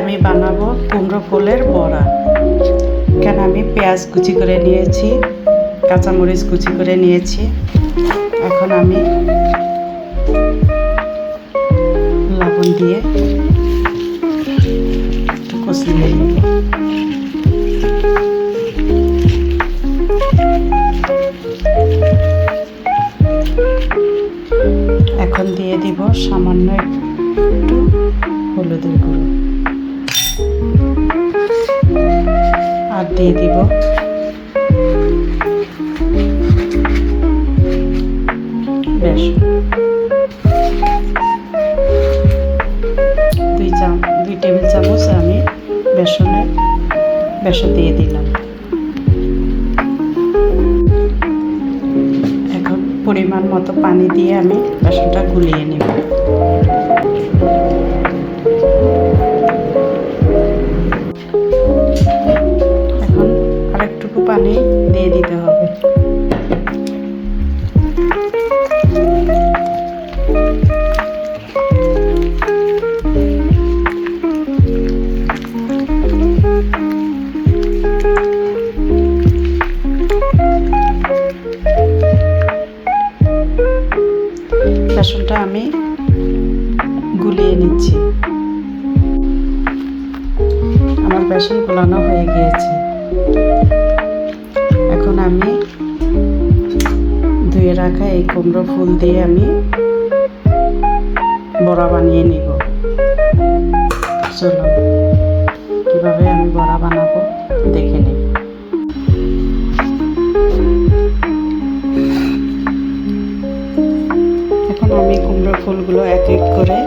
আমি বানাবো কুমড়ো ফুলের বড়া। এখানে আমি পেঁয়াজ কুচি করে নিয়েছি, কাঁচামরিচ কুচি করে নিয়েছি। এখন আমি লবণ দিয়ে কষিয়ে এখন দিয়ে দিব সামান্য একটু দিয়ে দিব। বেসন দুই চাম দুই টেবিল চামচ আমি বেসনে, বেসন দিয়ে দিলাম। এখন পরিমাণ মতো পানি দিয়ে আমি বেসনটা গুলিয়ে নেব। পানি দিয়ে দিতে হবে। বেসনটা আমি গুলিয়ে নিচ্ছি। আমার বেসন গোলানো হয়ে গিয়েছে। আমি ধুয়ে রাখা এই কুমড়ো ফুল দিয়ে আমি বড়া বানিয়ে নিব। চলো কীভাবে আমি বড়া বানাবো দেখে নিই। এখন আমি কুমড়ো ফুলগুলো এক এক করে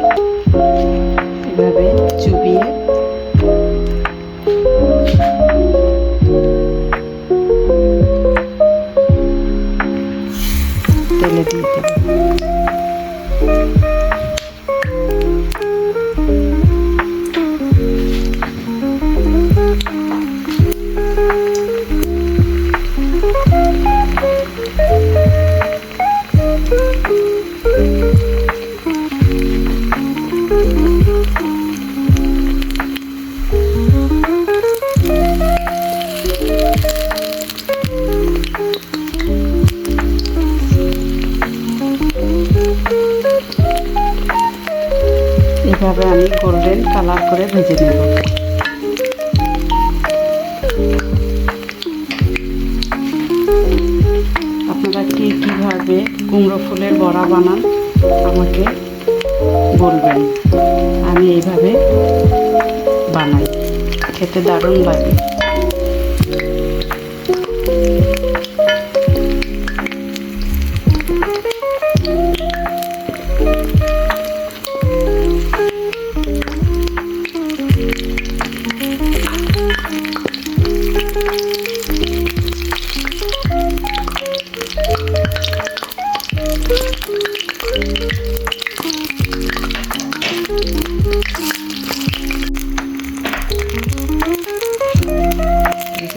এভাবে আমি গোল্ডেন কালার করে ভেজে নেব। আপনারা কে কীভাবে কুমড়ো ফুলের বড়া বানান আমাকে বলবেন আমি এইভাবে বানাই। খেতে দারুণ লাগে।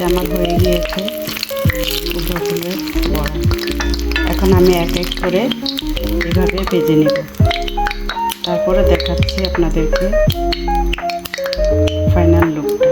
যে আমার হয়ে গিয়েছে ফুলের এখন আমি এক এক করে এভাবে ভেজে নেব। তারপরে দেখাচ্ছি আপনাদেরকে ফাইনাল লুকটা